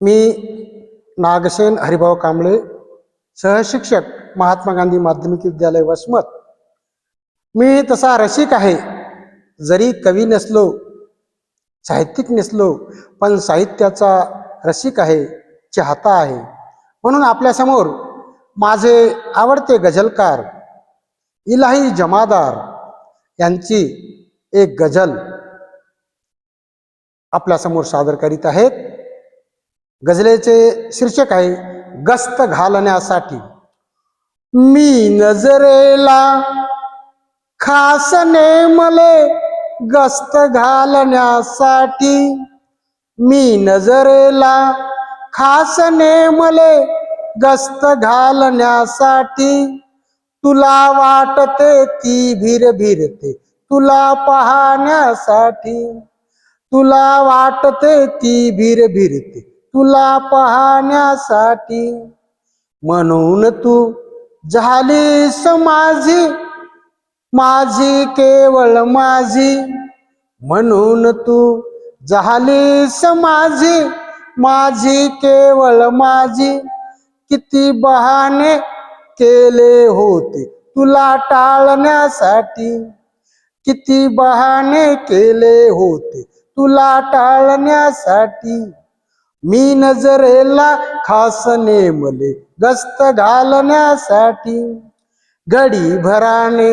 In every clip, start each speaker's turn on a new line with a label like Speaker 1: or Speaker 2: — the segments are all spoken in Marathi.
Speaker 1: मी नागसेन हरिभाऊ कांबळे सहशिक्षक महात्मा गांधी माध्यमिक विद्यालय वसमत. मी तसा रसिक आहे जरी कवी नसलो साहित्यिक नसलो पण साहित्याचा रसिक आहे चाहता आहे. म्हणून आपल्यासमोर माझे आवडते गझलकार इलाही जमादार यांची एक गझल आपल्यासमोर सादर करीत आहेत. गझलेचे शीर्षक आहे गस्त घालण्यासाठी. मी नजरेला खास नेमले गस्त घालण्यासाठी. मी नजरेला खास नेमले गस्त घालण्यासाठी. तुला वाटते ती भीर भिरते तुला पाहण्यासाठी. तुला वाटते ती भीर भिरते तुला पाहण्यासाठी. म्हणून तू झालीस माझी. माझी केवळ माझी. म्हणून तू झालीस माझी. माझी केवळ माझी. किती बहाणे केले होते तुला टाळण्यासाठी. किती बहाणे केले होते तुला टाळण्यासाठी. मी नजरेला खास नेमले गस्त घालण्यासाठी. घडी भराने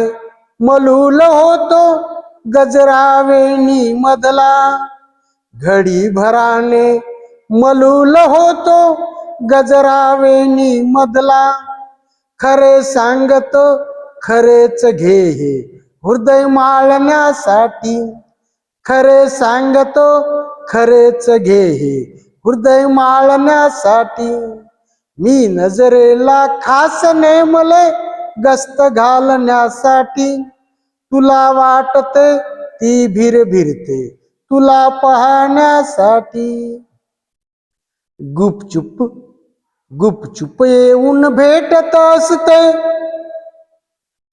Speaker 1: मलूल होतो गजरावेणी मधला. घडी भराने मलूल होतो गजरावेणी मधला. खरे सांगतो खरेच घे हे हृदय माळण्यासाठी. खरे सांगतो खरेच घे हे हृदय माळण्यासाठी मी नजरेला खास नेमले गस्त घालण्यासाठी. तुला वाटते ती भिर भिरते तुला पाहण्यासाठी. गुपचुप गुपचुप येऊन भेटत असते.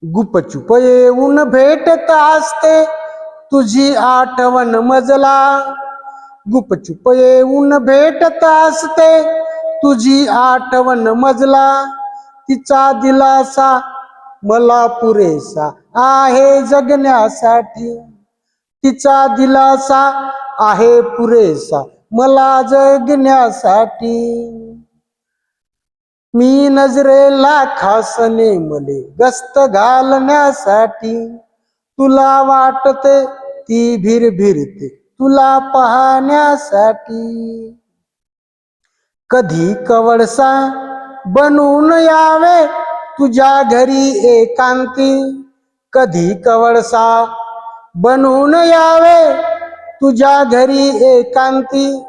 Speaker 1: गुपचुप येऊन भेटत असते. तुझी आठवण मजला गुपचुप येऊन भेटत असते तुझी आठवण मजला तिचा दिलासा मला पुरेसा आहे जगण्यासाठी. तिचा दिलासा आहे पुरेसा मला जगण्यासाठी. मी नजरेला खासने मले गस्त घालण्यासाठी. तुला वाटते ती भिरभिरते. तुला पाहण्यासाठी. कधी कवळसा बनून यावे तुझ्या घरी एकांती. कधी कवळसा बनून यावे तुझ्या घरी एकांती.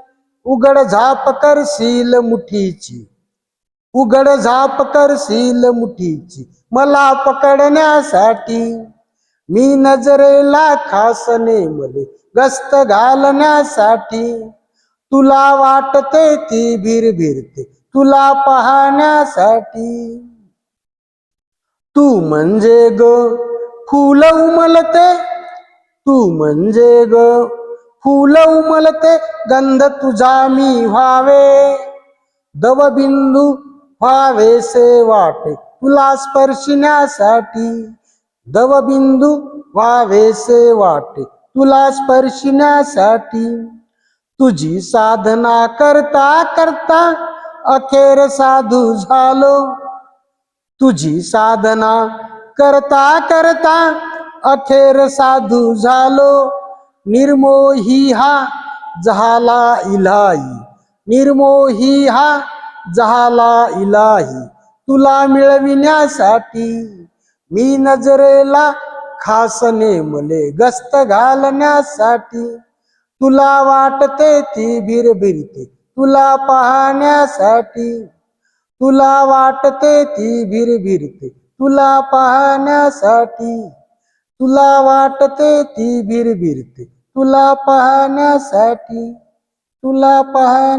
Speaker 1: उघड झाप करशील मुठीची. उघड झाप करशील मुठीची. मला पकडण्यासाठी मी नजरेला खास नेमले गस्त घालण्यासाठी. तुला वाटते ती भीर तुला पाहण्यासाठी. तू म्हणजे ग फुल उमलते. तू म्हणजे ग फुल उमलते गंध तुझा मी व्हावे. दवबिंदू व्हावेसे वाटे तुला स्पर्शिण्यासाठी. दवबिंदू व्हावेसे वाटे तुला स्पर्शिण्यासाठी. तुझी साधना करता करता अखेर साधू झालो. तुझी साधना करता करता अखेर साधू झालो. निर्मोही हा झाला इलाही निर्मोही हा झाला इलाही तुला मिळविण्यासाठी. मी नजरेला खास नेमले गस्त घालण्यासाठी. तुला वाटते ती भिरभिरते तुला पाहण्यासाठी. तुला वाटते ती भिरभिरते तुला पाहण्यासाठी. तुला वाटते ती भिरभिरते तुला पाहण्यासाठी. तुला पाहण्या